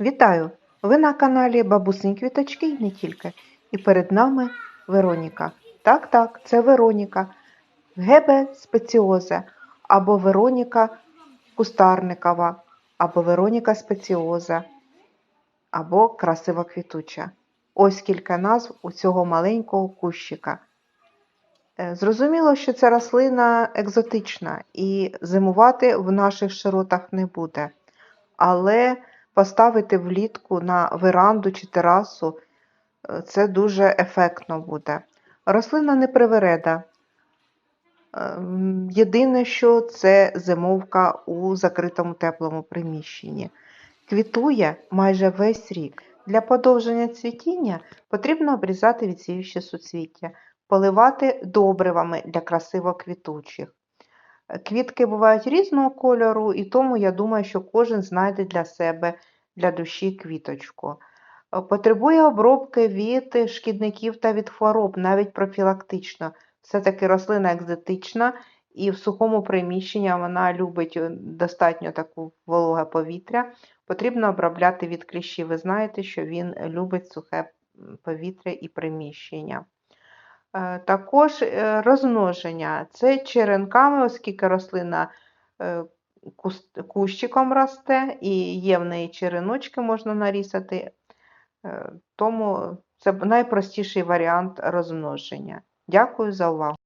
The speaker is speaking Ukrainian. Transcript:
Вітаю! Ви на каналі Бабусині Квіточки і не тільки. І перед нами Вероніка. Так, так, це Вероніка. Гебе спеціоза, або Вероніка кустарникова, або Вероніка спеціоза, або красива квітуча. Ось кілька назв у цього маленького кущика. Е, Зрозуміло, що ця рослина екзотична і зимувати в наших широтах не буде. Але поставити влітку на веранду чи терасу е, це дуже ефектно буде. Рослина не привереда. Ем, Єдине, що це зимовка у закритому теплому приміщенні. Квітує майже весь рік. Для подовження цвітіння потрібно обрізати відсіючі суцвіття, поливати добривами для красиво квітучих. Квітки бувають різного кольору, і тому я думаю, що кожен знайде для себе для душі квіточку. Е, Потребує обробки від шкідників та від хвороб, навіть профілактично. Все-таки рослина екзотична, і в сухому приміщенні вона любить е, достатньо таку вологе повітря. Потрібно обробляти від кліщів. Ви знаєте, що він любить сухе повітря і приміщення. Е, Також е, розмноження. Це черенками, оскільки рослина е, кущиком росте і є в неї череночки, можна нарізати. Тому це найпростіший варіант розмноження. Дякую за увагу.